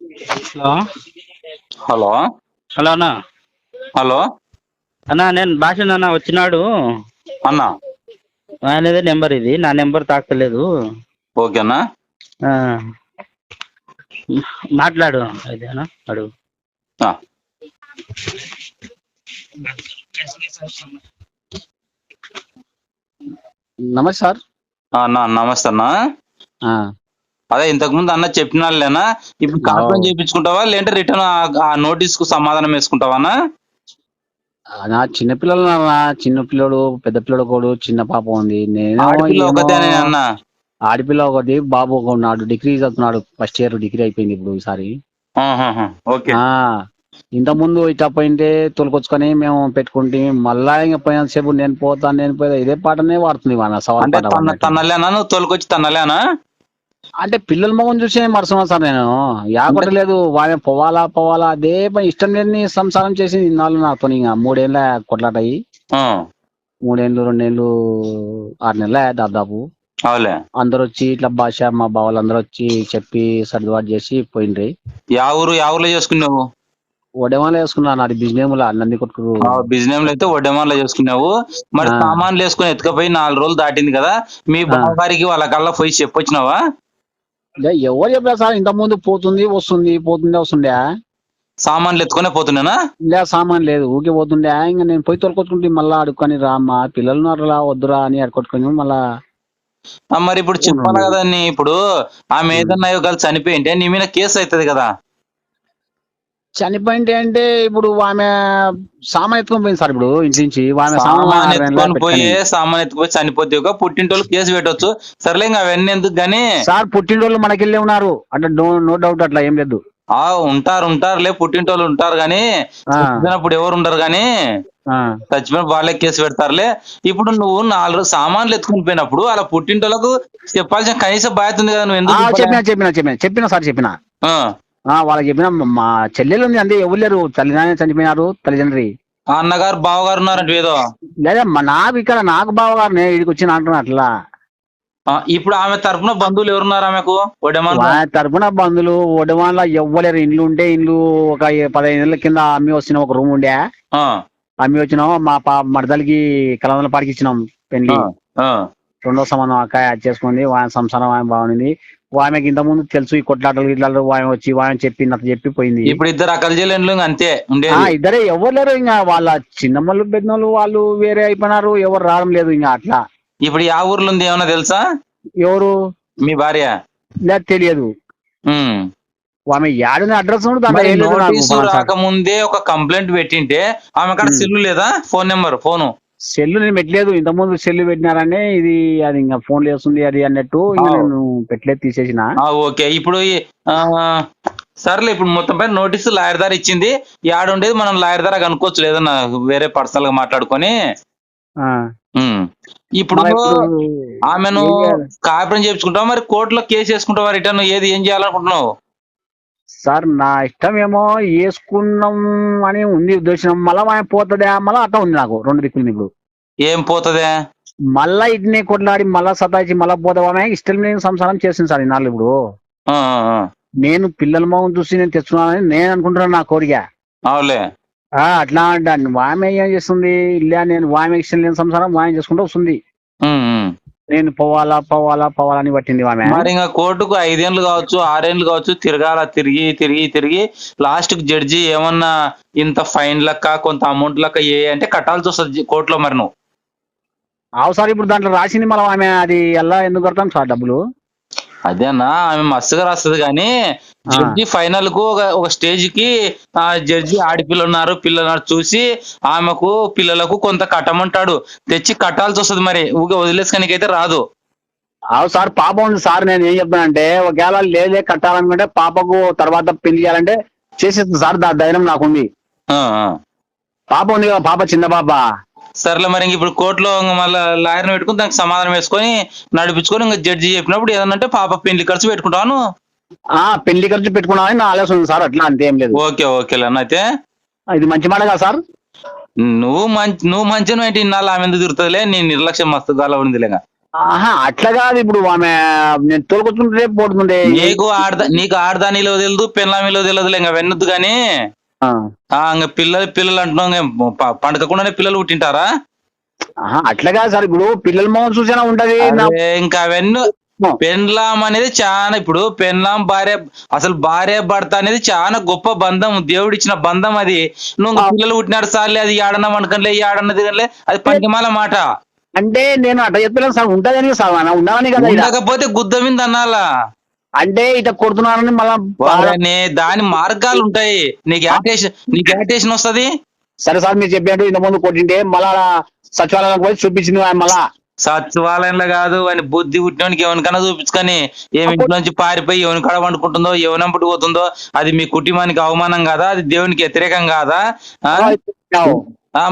Hello. Hello. Hello అన్న. Hello. అన్న నేను భాష అన్న వచ్చినాడు. అన్న. ఆయనదే నెంబర్ ఇది నా నెంబర్ తాకలేదు ఓకేనా మాట్లాడు అన్న అడుగు. ఆ, నమస్తే సార్. నమస్తే అన్న. ఆ, అదే ఇంతకు ముందు అన్న చెప్పినాళ్ళేనా? ఇప్పుడు కాంప్లైంట్ చేయించుకుంటావా? లేదంటే రిటర్న్ ఆ నోటీస్కు సమాధానం వేసుకుంటావా అన్న? నా చిన్నపిల్లలు నా చిన్న పిల్లడు పెద్ద పిల్లడు ఒకడు చిన్న పాప ఉంది. నేను ఆడపిల్ల ఒకటే అన్న. ఆడపిల్ల ఒకటి బాబు ఒక ఉన్నాడు. డిగ్రీ చదువుతున్నాడు. ఫస్ట్ ఇయర్ డిగ్రీ అయిపోయింది ఇప్పుడు ఈసారి. ఇంత ముందు ఇట్లా పోయింటే తోలుకొచ్చుకొని మేము పెట్టుకుంటే మళ్ళా ఇంకా పోయినంతసేపు నేను పోతాను నేను పోతా ఇదే పాటనే వాడుతుంది మన సవాల్. తనలేనా? నువ్వు తోలుకొచ్చి తనలేనా? అంటే పిల్లల మొగం చూసే మరుసన్నా సార్ నేను యాకొట్టలేదు వాళ్ళ పోవాలా పోవాలా అదే పని ఇష్టం లేని సంసారం చేసి ఇన్నాళ్ళు నాతో ఇంకా మూడేళ్ళ కొట్లాట అయ్యి ఆ, మూడేళ్ళు రెండేళ్ళు ఆరు నెలల దాదాపు. అందరు వచ్చి ఇట్లా భాష మా బావలు అందరూ వచ్చి చెప్పి సర్దుబాటు చేసి పోయిండ్రి. యా ఊరు యా ఊర్లో చేసుకున్నావు? వడేమాల వేసుకున్నాను అది బిజినెస్ నంది కొట్టుకు బిజినెస్ అయితే వడ్డేమాలో చేసుకున్నావు. మరి. సామాన్లు వేసుకుని ఎత్తుకపోయి నాలుగు రోజులు దాటింది కదా. మీ ఆ. బావగారికి వాళ్ళ కల్లా పోయి చెప్పొచ్చినావా? ఎవరు చెప్పారు సార్? ఇంత ముందు పోతుంది వస్తుంది పోతుంది వస్తుండే. సామాన్లు ఎత్తుకునే పోతున్నానా లే సామాన్ లేదు ఊకే పోతుండే. ఇంకా నేను పోయి తొలకొచ్చుకుంటే మళ్ళా అడుక్కొని రా మా పిల్లలు ఉన్నారులా వద్దురా అని అడుకొట్టుకొని మళ్ళా మరి ఇప్పుడు చెప్పాలి కదా నీ ఇప్పుడు ఆమె ఏదన్నా ఒకవేళ చనిపోయింటే నీ మీద కేసు అవుతుంది కదా. చనిపోయింది అంటే ఇప్పుడు ఆమె సామాన్ ఎత్తుకొని పోయింది సార్ ఇప్పుడు ఇంటి నుంచి. ఆమె సామాన్ సామాన్ ఆరు నెలల ఎత్తుకొని పోయి పెట్టుకొని. సామాన్ ఎత్తుకుపోయి చనిపోతే పుట్టింటోళ్ళు కేసు పెట్టొచ్చు. సర్లే ఇంకా అవన్నీ ఎందుకు గానీ సార్ పుట్టినరోజు మనకెళ్ళే ఉన్నారు. అంటే నో డౌట్ అట్లా ఏం లేదు. ఆ ఉంటారు ఉంటారులే పుట్టింటోళ్ళు ఉంటారు గానీ ఆ, చచ్చిపోయినప్పుడు ఎవరు ఉండరు గానీ. చచ్చిపోయిన వాళ్ళే కేసు పెడతారులే. ఇప్పుడు నువ్వు నాలుగు సామాన్లు ఎత్తుకుని పోయినప్పుడు అలా పుట్టింటోళ్ళకు చెప్పాల్సిన కనీస బాధ్యత ఉంది కదా నువ్వు ఎందుకు చెప్పిన? చెప్పిన చెప్పిన చెప్పిన సార్ చెప్పిన. వాళ్ళకి చెప్పిన మా చెల్లెలు ఉంది అంతే ఎవరు లేరు. తల్లిదండ్రులు చనిపోయినారు తల్లిదండ్రి. అన్నగారు బావగారు ఉన్నారంట ఏదో. లేదా మా నాకు ఇక్కడ నాకు బావగారు ఇక్కడికి వచ్చి అంటున్నా అట్లా. ఇప్పుడు ఆమె తరపున బంధువులు ఎవరున్నారు ఆమెకు? ఒడేమాన్ వాళ్ళ తరపున బంధువులు ఒడవాళ్ళ ఎవ్వలేరు. ఇండ్లు ఉంటే ఇండ్లు ఒక పదహైదు ఏళ్ళ కింద అమ్మి వచ్చిన ఒక రూమ్ ఉండే. అమ్మి వచ్చినాం మా పా మరదలకి కలవందల పాడికి ఇచ్చినాం పెళ్ళి రెండో సంబంధం అక్క యాడ్ చేసుకుంది వాని సంసారం ఆమె బాగుంది ఆమెకి ఇంత ముందు తెలుసు ఈ కొట్లాటలు ఇట్లాలు ఆమె వచ్చి ఆమె చెప్పి నాకు చెప్పి పోయింది ఇప్పుడు ఇద్దరు అక్కల చెల్లెండ్లు ఇంక అంతే ఆ ఉండేది ఇద్దరే ఎవరు లేరు ఇంకా వాళ్ళ చిన్నమ్మలు పెద్దోళ్ళు వాళ్ళు వేరే అయిపోయినారు ఎవరు రావడం లేదు ఇంకా అట్లా. ఇప్పుడు ఆ ఊర్లో ఉంది ఏమన్నా తెలుసా? ఎవరు? మీ భార్య. లేదు తెలియదు. ఆమె యాడిన అడ్రస్. రాకముందే ఒక కంప్లైంట్ పెట్టింటే ఆమె కాడ. సెల్లు లేదా? Phone number phone. సెల్లు నేను పెట్టలేదు. ఇంత ముందు సెల్లు పెట్టినారనే ఇది అది ఇంకా ఫోన్ చేస్తుంది అది అన్నట్టు ఇంకా. నేను పెట్టలేదు తీసేసిన. ఓకే. ఇప్పుడు సర్లే ఇప్పుడు మొత్తం పైన నోటీసు లాయర్ దార ఇచ్చింది. యాడ ఉండేది మనం లాయర్ దార కనుక్కోవచ్చు లేదన్నా వేరే పర్సనల్గా మాట్లాడుకొని. ఇప్పుడు ఆమెను? కాపురం చేయించుకుంటావా? మరి కోర్టులో కేసు వేసుకుంటావా? రిటర్న్ ఏది ఏం చేయాలనుకుంటున్నావు? సార్ నా ఇష్టం ఏమో వేసుకున్నాం అని ఉంది ఉద్దేశం. మళ్ళా ఆమె పోతుందా మళ్ళా అట్లా ఉంది నాకు రెండు దిక్కులు ఇప్పుడు ఏం పోతదే? మళ్ళా ఇట్నే కొట్లాడి మళ్ళా సతాయిచి మళ్ళా పోతావామే ఇష్టం లేని సంసారం చేసింది సార్ ఇన్నాళ్ళు ఇప్పుడు. నేను పిల్లల మొహం చూసి నేను తెచ్చుకున్నానని నేను అనుకుంటున్నాను నా కోరిక. అవులే అట్లా అంటాను వామె ఏం చేస్తుంది? ఇలా నేను వామె ఇష్టం లేని సంసారం వామె చేసుకుంటూ వస్తుంది. నేను పోవాలా పోవాలా పోవాలా అని పట్టింది ఆమె మరి ఇంకా కోర్టుకు ఐదేళ్ళు కావచ్చు ఆరేళ్ళు కావచ్చు తిరగాల తిరిగి తిరిగి తిరిగి లాస్ట్కు జడ్జి ఏమన్నా ఇంత ఫైన్ లెక్క కొంత అమౌంట్ లెక్క ఏ అంటే కట్టాల్సి వస్తుంది కోర్టులో మరి నువ్వు. అవు సార్ ఇప్పుడు దాంట్లో రాసింది మళ్ళీ ఆమె అది ఎలా ఎందుకు కడతాం సార్ డబ్బులు? అదేనా? ఆమె మస్తుగా రాస్తుంది కానీ జడ్జి ఫైనల్కు ఒక స్టేజ్కి ఆ జడ్జి ఆడపిల్ల ఉన్నారు పిల్లలు ఉన్నారు చూసి ఆమెకు పిల్లలకు కొంత కట్టమంటాడు తెచ్చి కట్టాల్సి వస్తుంది మరి. ఊగే వదిలేసుకనికైతే రాదు. అవు సార్ పాప ఉంది సార్ నేను ఏం చెప్తానంటే ఒకవేళ లేదే కట్టాలనుకుంటే పాపకు తర్వాత పెళ్ళి చేయాలంటే చేసేస్తుంది సార్ దా ధైర్యం నాకుంది. పాప ఉంది కదా పాప చిన్న పాప. సర్లే మరి ఇప్పుడు కోర్టులో ఇంక మళ్ళీ లాయర్ని పెట్టుకుని దానికి సమాధానం వేసుకొని నడిపించుకొని ఇంకా జడ్జి చెప్పినప్పుడు ఏదన్నంటే పాప పెళ్ళి ఖర్చు పెట్టుకుంటాను ఆ పెళ్ళి ఖర్చు పెట్టుకున్నామని నా ఆలోచన ఉంది సార్ అట్లా అంతే ఏం లేదు. ఓకే ఓకే అన్న అయితే? ఇది మంచి మాట కదా సార్? నువ్వు మంచి నువ్వు మంచి ఏంటి ఇన్నాళ్ళు ఆమె ఎందుకు తిరుగుతుందిలే? నీ నిర్లక్ష్యం మస్తు గాల ఉందిలేగా ఆహా అట్లా కాదు ఇప్పుడు ఆమె నేను తోలుకొచ్చుకుంటే పోతుండే. నీకు ఆడద నీకు ఆడదానిలో తెలియదు పిల్లమిలో తెలియదు ఇంకా వెన్నొద్దు కానీ. ఇంకా పిల్లలు పిల్లలు ప- పండకకుండానే పిల్లలు పుట్టింటారా? కాదు సార్ ఇప్పుడు పిల్లల మొహం చూసినా ఉంటది ఇంకా అవన్నీ పెన్లాం అనేది చాలా ఇప్పుడు పెన్లాం భార్య అసలు భార్య భర్త అనేది చాలా గొప్ప బంధం దేవుడు ఇచ్చిన బంధం అది. నువ్వు పిల్లలు పుట్టినాడు సార్లే అది మనకంలే ఈ ఆడన్నది కనులే అది పనికిమాల మాట. అంటే నేను అట్లా చెప్పలేను సార్ ఉంటదని సార్ ఉండాలని కదా ఈడ. ఉండకపోతే గుద్ద మీద అనాలా అంటే ఇట్లా కొడుతున్నారని మళ్ళా దాని మార్గాలు ఉంటాయి. నీకు యాటేషన్ నీకు యాటేషన్ వస్తది? సరే సార్ మీరు చెప్పినట్టు ఇంత ముందు కొట్టింటే మళ్ళా సచివాలయం పోయి చూపించింది ఆయన మళ్ళా. సచివాలయంలో కాదు అని బుద్ధి పుట్టినోనికి ఎవరికైనా చూపించుకొని ఏమి ఇంటి నుంచి పారిపోయి ఎవరి కాడ వండుకుంటుందో ఎవరంపటి పోతుందో అది మీ కుటుంబానికి అవమానం కాదా? అది దేవునికి వ్యతిరేకం కాదా?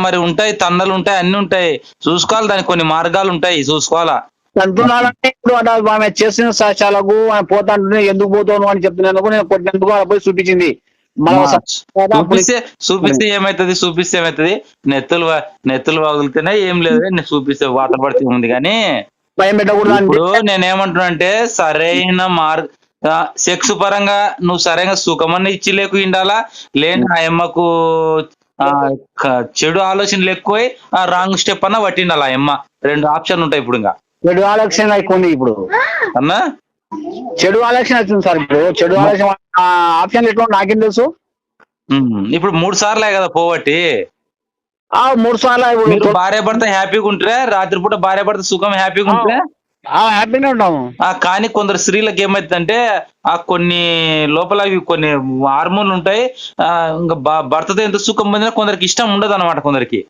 మరి ఉంటాయి తన్నలు ఉంటాయి అన్ని ఉంటాయి. చూసుకోవాలి దానికి కొన్ని మార్గాలు ఉంటాయి చూసుకోవాలా? అంటున్నాడంటే ఇప్పుడు అట్లా ఆమె చేసిన సాక్ష్యాలకు ఆమె పోతా అంటుంటే ఎందుకు పోతాను అని చెప్తున్నందుకు నేను కొట్టినందుకు అలా పోయి చూపించింది. చూపిస్తే చూపిస్తే ఏమైతది? చూపిస్తే ఏమైతది? నెత్తులు నెత్తులు వదిలితేనే ఏం లేదు. నేను చూపిస్తే వాత పడితే ఉంది కానీ భయం పెట్టకూడదు అంటే ఇప్పుడు నేనేమంటున్నా అంటే సరైన మార్గ సెక్స్ పరంగా నువ్వు సరైన సుఖమన్న ఇచ్చి లేకు ఉండాలా లేని ఆ అమ్మకు చెడు ఆలోచనలు ఎక్కువై రాంగ్ స్టెప్ అన్న పట్టిండాలి ఆ అమ్మ? రెండు ఆప్షన్ ఉంటాయి ఇప్పుడు ఇంకా. చెడు ఆలోచన ఎక్కువ ఇప్పుడు. అన్నా? చెడు ఆలోచన వచ్చింది సార్ ఇప్పుడు. చెడు ఆలోచన ఆప్షన్ ఎట్లా నాకేం తెలుసు. ఇప్పుడు మూడు సార్లే కదా పోవట్టి. ఆ మూడు సార్లు మీరు భార్య భర్త హ్యాపీగా ఉంటే రాత్రిపూట భార్య భర్త సుఖం హ్యాపీగా ఉంటే హ్యాపీనే ఉంటాము. ఆ కానీ కొందరు స్త్రీలకు ఏమైతుందంటే ఆ కొన్ని లోపల కొన్ని హార్మోన్లు ఉంటాయి. ఇంకా భర్తతో ఎంత సుఖం పొందినా కొందరికి ఇష్టం ఉండదు అనమాట కొందరికి.